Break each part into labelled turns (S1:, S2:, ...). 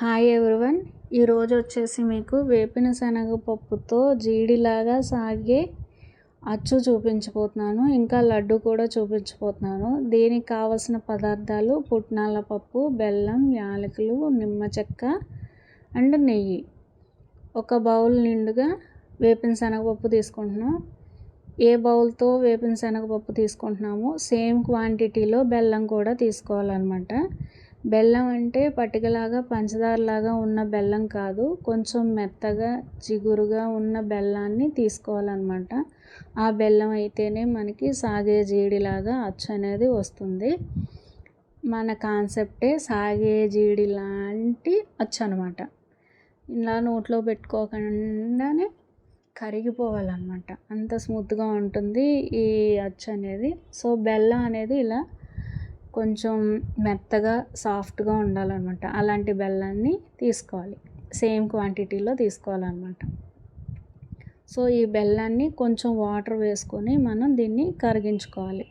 S1: Hi everyone ఈరోజు వచ్చేసి మీకు వేపిన శనగపప్పుతో జీడిలాగా సాగే అచ్చు చూపించబోతున్నాను. ఇంకా లడ్డు కూడా చూపించబోతున్నాను. దీనికి కావలసిన పదార్థాలు? పుట్నాల పప్పు బెల్లం యాలకులు నిమ్మ చెక్క అండ్ నెయ్యి. ఒక బౌల్ నిండుగా వేపిన శనగపప్పు తీసుకుంటున్నాం. ఏ బౌల్తో వేపిన శనగపప్పు తీసుకుంటున్నామో సేమ్ క్వాంటిటీలో బెల్లం కూడా తీసుకోవాలన్నమాట. బెల్లం అంటే పటికలాగా పంచదారలాగా ఉన్న బెల్లం కాదు కొంచెం మెత్తగా జిగురుగా ఉన్న బెల్లాన్ని తీసుకోవాలన్నమాట. ఆ బెల్లం అయితేనే మనకి సాగే జీడిలాగా అచ్చు అనేది వస్తుంది. మన కాన్సెప్టే సాగే జీడి లాంటి అచ్చు అనమాట ఇలా నోట్లో పెట్టుకోకుండానే కరిగిపోవాలన్నమాట. అంత స్మూత్గా ఉంటుంది ఈ అచ్చు అనేది. సో బెల్లం అనేది ఇలా కొంచెం మెత్తగా సాఫ్ట్గా ఉండాలన్నమాట. అలాంటి బెల్లాన్ని తీసుకోవాలి. సేమ్ క్వాంటిటీలో తీసుకోవాలన్నమాట. సో ఈ బెల్లాన్ని కొంచెం వాటర్ వేసుకొని మనం దీన్ని కరిగించుకోవాలి.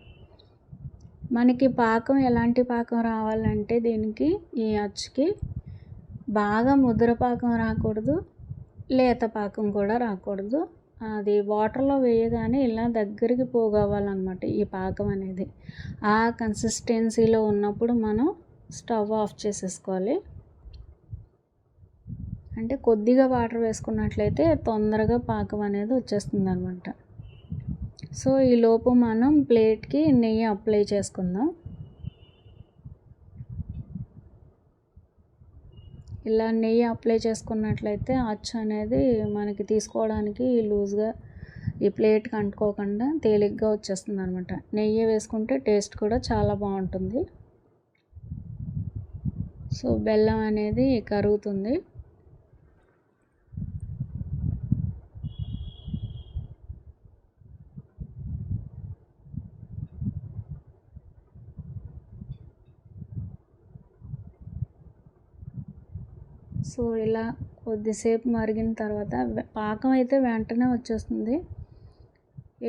S1: మనకి పాకం ఎలాంటి పాకం రావాలంటే దీనికి ఈ అచ్చుకి బాగా ముద్ర పాకం రాకూడదు లేత పాకం కూడా రాకూడదు. అది వాటర్లో వేయగానే ఇలా దగ్గరికి పోగవ్వాలన్నమాట ఈ పాకం అనేది. ఆ కన్సిస్టెన్సీలో ఉన్నప్పుడు మనం స్టవ్ ఆఫ్ చేసేసుకోవాలి. అంటే కొద్దిగా వాటర్ వేసుకున్నట్లయితే తొందరగా పాకం అనేది వచ్చేస్తుంది అనమాట సో ఈ లోపు మనం ప్లేట్కి నెయ్యి అప్లై చేసుకుందాం. ఇలా నెయ్యి అప్లై చేసుకున్నట్లయితే అచ్చు అనేది మనకి తీసుకోవడానికి లూజ్గా ఈ ప్లేట్కి అంటుకోకుండా తేలిగ్గా వచ్చేస్తుంది అనమాట నెయ్యి వేసుకుంటే టేస్ట్ కూడా చాలా బాగుంటుంది. సో బెల్లం అనేది కరుగుతుంది. సో ఇలా కొద్దిసేపు మరిగిన తర్వాత పాకం అయితే వెంటనే వచ్చేస్తుంది.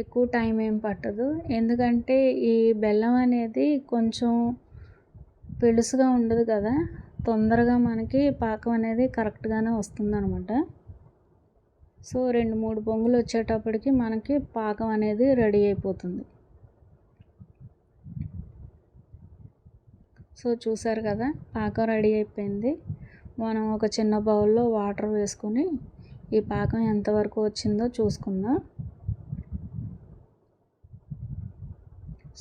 S1: ఎక్కువ టైం ఏం పట్టదు. ఎందుకంటే ఈ బెల్లం అనేది కొంచెం పెలుసుగా ఉండదు కదా. తొందరగా మనకి పాకం అనేది కరెక్ట్గానే వస్తుంది అనమాట సో రెండు మూడు పొంగులు వచ్చేటప్పటికి మనకి పాకం అనేది రెడీ అయిపోతుంది. సో చూసారు కదా పాకం రెడీ అయిపోయింది. మనం ఒక చిన్న బౌల్లో వాటర్ వేసుకొని ఈ పాకం ఎంతవరకు వచ్చిందో చూసుకుందాం.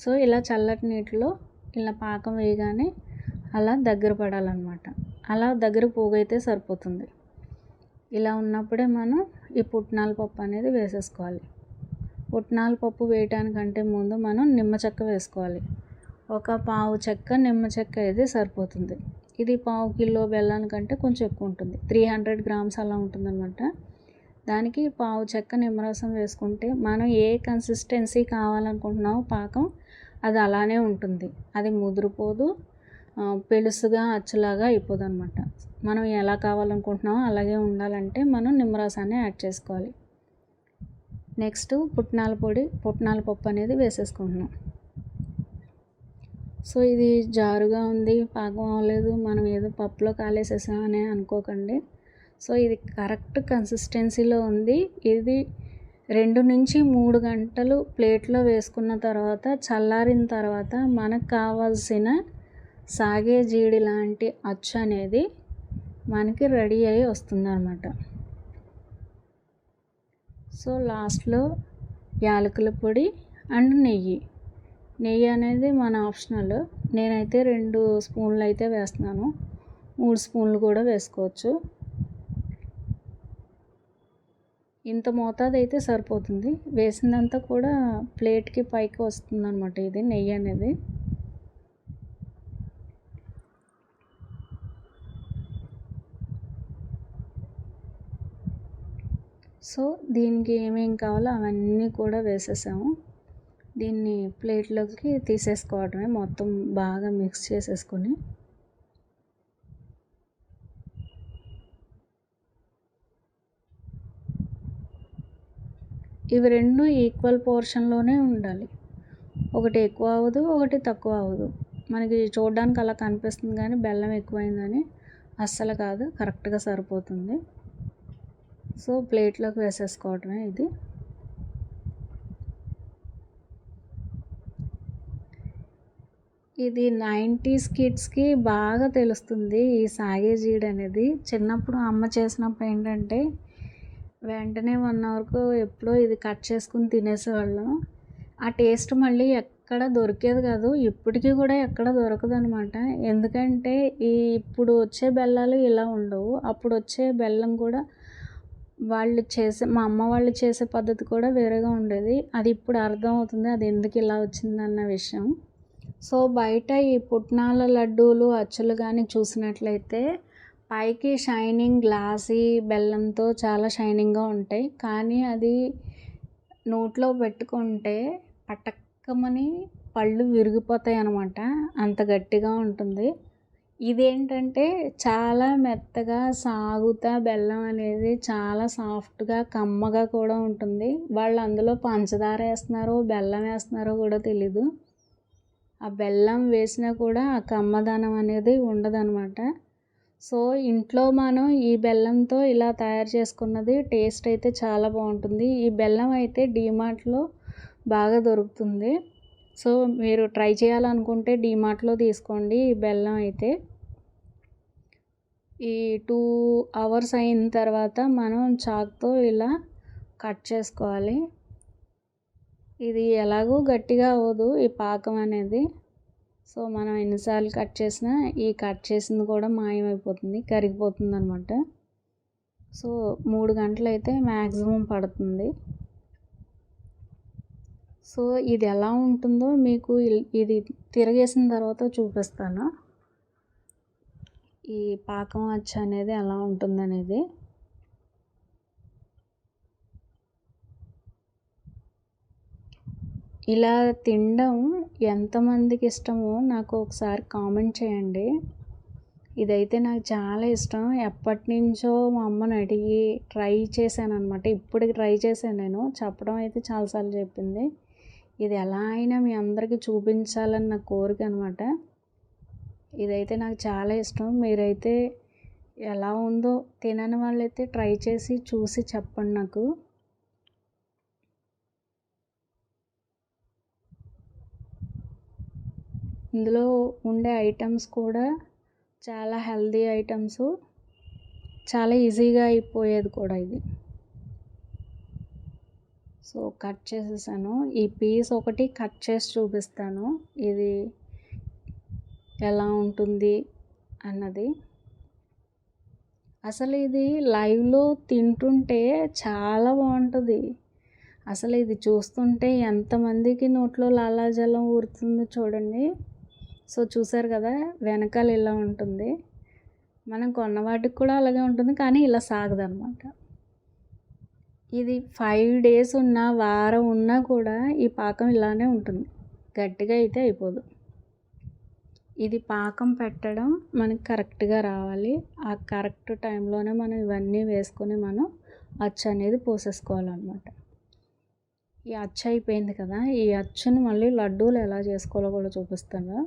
S1: సో ఇలా చల్లటి నీటిలో ఇలా పాకం వేయగానే అలా దగ్గర పడాలన్నమాట. అలా దగ్గర పోగైతే సరిపోతుంది. ఇలా ఉన్నప్పుడే మనం ఈ పుట్నాల పప్పు అనేది వేసేసుకోవాలి. పుట్నాల పప్పు వేయటానికంటే ముందు మనం నిమ్మ చెక్క వేసుకోవాలి. ఒక పావు చెక్క నిమ్మ చెక్క అయితే సరిపోతుంది. ఇది పావు కిలో బెల్లానికంటే కొంచెం ఎక్కువ ఉంటుంది. త్రీ హండ్రెడ్ గ్రామ్స్ అలా ఉంటుందన్నమాట. దానికి పావు చెక్క నిమ్మరసం వేసుకుంటే మనం ఏ కన్సిస్టెన్సీ కావాలనుకుంటున్నామో పాకం అది అలానే ఉంటుంది. అది ముదిరిపోదు. పెలుసుగా అచ్చులాగా అయిపోదు అనమాట మనం ఎలా కావాలనుకుంటున్నామో అలాగే ఉండాలంటే మనం నిమ్మరసాన్ని యాడ్ చేసుకోవాలి. నెక్స్ట్ పుట్నాల పొడి పుట్నాల పప్పు అనేది వేసేసుకుంటున్నాం. సో ఇది జారుగా ఉంది పాకం అవ్వలేదు. మనం ఏదో పప్పులో కాలేసేసామని అనుకోకండి. సో ఇది కరెక్ట్ కన్సిస్టెన్సీలో ఉంది. ఇది రెండు నుంచి మూడు గంటలు ప్లేట్లో వేసుకున్న తర్వాత చల్లారిన తర్వాత మనకు కావాల్సిన సాగే జీడి లాంటి అచ్చు అనేది మనకి రెడీ అయ్యి వస్తుందన్నమాట. సో లాస్ట్లో యాలకుల పొడి అండ్ నెయ్యి. నెయ్యి అనేది మన ఆప్షనల్. నేనైతే రెండు స్పూన్లు అయితే వేస్తున్నాను. మూడు స్పూన్లు కూడా వేసుకోవచ్చు. ఇంత మోతాదు అయితే సరిపోతుంది. వేసిందంతా కూడా ప్లేట్కి పైకి వస్తుంది అనమాట ఇది నెయ్యి అనేది. సో దీనికి ఏమేం కావాలో అవన్నీ కూడా వేసేసాము. దీన్ని ప్లేట్లోకి తీసేసుకోవడమే మొత్తం బాగా మిక్స్ చేసేసుకొని. ఇవి రెండు ఈక్వల్ పోర్షన్లోనే ఉండాలి. ఒకటి ఎక్కువ అవ్వదు ఒకటి తక్కువ అవ్వదు. మనకి చూడడానికి అలా కనిపిస్తుంది కానీ బెల్లం ఎక్కువైందని అస్సలు కాదు కరెక్ట్గా సరిపోతుంది. సో ప్లేట్లోకి వేసేసుకోవటమే ఇది. ఇది నైంటీస్ కిడ్స్కి బాగా తెలుస్తుంది ఈ సాగేజీడ్ అనేది. చిన్నప్పుడు అమ్మ చేసినప్పుడు ఏంటంటే వెంటనే వన్ అవర్కు ఎప్పుడో ఇది కట్ చేసుకుని తినేసేవాళ్ళం. ఆ టేస్ట్ మళ్ళీ ఎక్కడ దొరికేది కాదు ఇప్పటికీ కూడా ఎక్కడ దొరకదు అనమాట ఎందుకంటే ఈ ఇప్పుడు వచ్చే బెల్లాలు ఇలా ఉండవు. అప్పుడు వచ్చే బెల్లం కూడా వాళ్ళు చేసే మా అమ్మ వాళ్ళు చేసే పద్ధతి కూడా వేరేగా ఉండేది. అది ఇప్పుడు అర్థం అవుతుంది అది ఎందుకు ఇలా వచ్చిందన్న విషయం. సో బయట ఈ పుట్నాల లడ్డూలు అచ్చులు కానీ చూసినట్లయితే పైకి షైనింగ్ గ్లాసీ బెల్లంతో చాలా షైనింగ్గా ఉంటాయి. కానీ అది నోట్లో పెట్టుకుంటే పటక్కమని పళ్ళు విరిగిపోతాయి అన్నమాట. అంత గట్టిగా ఉంటుంది. ఇదేంటంటే చాలా మెత్తగా సాగుతా బెల్లం అనేది చాలా సాఫ్ట్గా కమ్మగా కూడా ఉంటుంది. వాళ్ళు అందులో పంచదార వేస్తున్నారో బెల్లం వేస్తున్నారో కూడా తెలీదు. ఆ బెల్లం వేసినా కూడా ఆ కమ్మదనం అనేది ఉండదన్నమాట. సో ఇంట్లో మనం ఈ బెల్లంతో ఇలా తయారు చేసుకున్నది టేస్ట్ అయితే చాలా బాగుంటుంది. ఈ బెల్లం అయితే డీమార్ట్లో బాగా దొరుకుతుంది. సో మీరు ట్రై చేయాలనుకుంటే డీమార్ట్లో తీసుకోండి ఈ బెల్లం అయితే. ఈ టూ అవర్స్ అయిన తర్వాత మనం చాక్తో ఇలా కట్ చేసుకోవాలి. ఇది ఎలాగో గట్టిగా అవ్వదు ఈ పాకం అనేది. సో మనం ఎన్నిసార్లు కట్ చేసినా ఈ కట్ చేసింది కూడా మాయమైపోతుంది కరిగిపోతుంది అనమాట సో మూడు గంటలు అయితే మ్యాక్సిమం పడుతుంది. సో ఇది ఎలా ఉంటుందో మీకు ఇది తిరగేసిన తర్వాత చూపిస్తాను. ఈ పాకం అచ్చ అనేది ఎలా ఉంటుందనేది. ఇలా తినడం ఎంతమందికి ఇష్టమో నాకు ఒకసారి కామెంట్ చేయండి. ఇదైతే నాకు చాలా ఇష్టం. ఎప్పటి నుంచో మా అమ్మని అడిగి ట్రై చేశాను అనమాట ఇప్పటికి ట్రై చేశాను నేను. చెప్పడం అయితే చాలాసార్లు చెప్పింది. ఇది ఎలా అయినా మీ అందరికీ చూపించాలని నా కోరిక అనమాట ఇదైతే నాకు చాలా ఇష్టం. మీరైతే ఎలా ఉందో తినని వాళ్ళైతే ట్రై చేసి చూసి చెప్పండి నాకు. ఇందులో ఉండే ఐటమ్స్ కూడా చాలా హెల్దీ ఐటమ్స్. చాలా ఈజీగా అయిపోయేది కూడా ఇది. సో కట్ చేసేసాను. ఈ పీస్ ఒకటి కట్ చేసి చూపిస్తాను. ఇది ఎలా ఉంటుంది అన్నది. అసలు ఇది లైవ్లో తింటుంటే చాలా బాగుంటుంది. అసలు ఇది చూస్తుంటే ఎంతమందికి నోట్లో లాలాజలం ఊరుతుందో చూడండి. సో చూసారు కదా వెనకాల ఇలా ఉంటుంది. మనం కొన్న వాటికి కూడా అలాగే ఉంటుంది కానీ ఇలా సాగదనమాట ఇది ఫైవ్ డేస్ ఉన్నా వారం ఉన్నా కూడా ఈ పాకం ఇలానే ఉంటుంది. గట్టిగా అయితే అయిపోదు. ఇది పాకం పెట్టడం మనకి కరెక్ట్గా రావాలి. ఆ కరెక్ట్ టైంలోనే మనం ఇవన్నీ వేసుకొని మనం అచ్చు అనేది పోసేసుకోవాలన్నమాట. ఈ అచ్చు అయిపోయింది కదా ఈ అచ్చుని మళ్ళీ లడ్డూలు ఎలా చేసుకోవాలో కూడా చూపిస్తాను.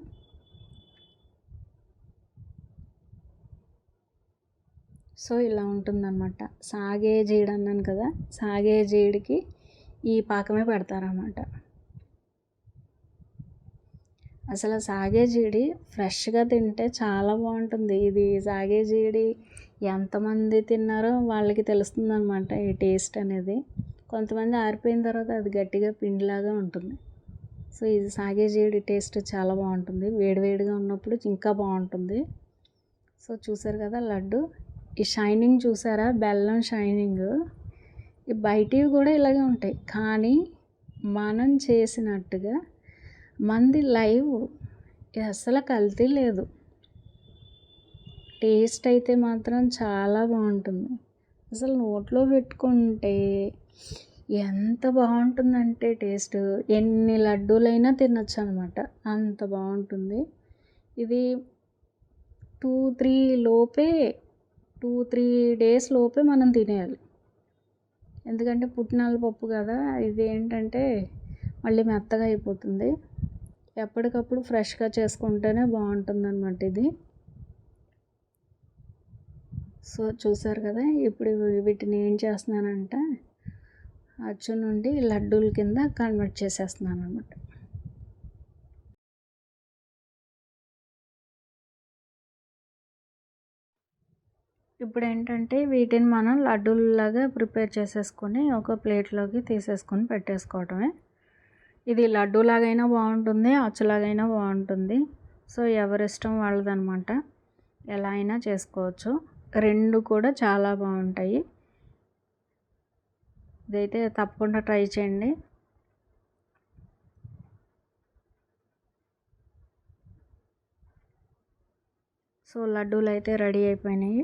S1: సో ఇలా ఉంటుందన్నమాట. సాగే జీడి అన్నాను కదా సాగే జీడికి ఈ పాకమే పెడతారన్నమాట. అసలు సాగే జీడి ఫ్రెష్గా తింటే చాలా బాగుంటుంది. ఇది సాగే జీడి ఎంతమంది తిన్నారో వాళ్ళకి తెలుస్తుంది అనమాట ఈ టేస్ట్ అనేది. కొంతమంది ఆరిపోయిన తర్వాత అది గట్టిగా పిండిలాగా ఉంటుంది. సో ఇది సాగే జీడి టేస్ట్ చాలా బాగుంటుంది. వేడివేడిగా ఉన్నప్పుడు ఇంకా బాగుంటుంది. సో చూసారు కదా లడ్డు? ఈ షైనింగ్ చూసారా? బెల్లం షైనింగ్. ఈ బయటివి కూడా ఇలాగే ఉంటాయి. కానీ మనం చేసినట్టుగా మంది లైవ్ అసలు కల్తీ లేదు. టేస్ట్ అయితే మాత్రం చాలా బాగుంటుంది. అసలు నోట్లో పెట్టుకుంటే ఎంత బాగుంటుందంటే టేస్ట్. ఎన్ని లడ్డూలైనా తినచ్చు అనమాట అంత బాగుంటుంది. ఇది టూ త్రీ లోపే టూ త్రీ డేస్ లోపే మనం తినేయాలి. ఎందుకంటే పుట్నాల పప్పు కదా ఇది ఏంటంటే మళ్ళీ మెత్తగా అయిపోతుంది. ఎప్పటికప్పుడు ఫ్రెష్గా చేసుకుంటేనే బాగుంటుంది అనమాట ఇది. సో చూసారు కదా ఇప్పుడు వీటిని ఏం చేస్తున్నానంటే అచ్చు నుండి లడ్డూల కింద కన్వర్ట్ చేసేస్తున్నాను అనమాట ఇప్పుడు ఏంటంటే వీటిని మనం లడ్డూలాగా ప్రిపేర్ చేసేసుకొని ఒక ప్లేట్లోకి తీసేసుకొని పెట్టేసుకోవటమే. ఇది లడ్డూలాగైనా బాగుంటుంది అచ్చులాగైనా బాగుంటుంది. సో ఎవరిష్టం వాళ్ళదనమాట. ఎలా అయినా చేసుకోవచ్చు. రెండు కూడా చాలా బాగుంటాయి. ఇదైతే తప్పకుండా ట్రై చేయండి. సో లడ్డూలు అయితే రెడీ అయిపోయినాయి.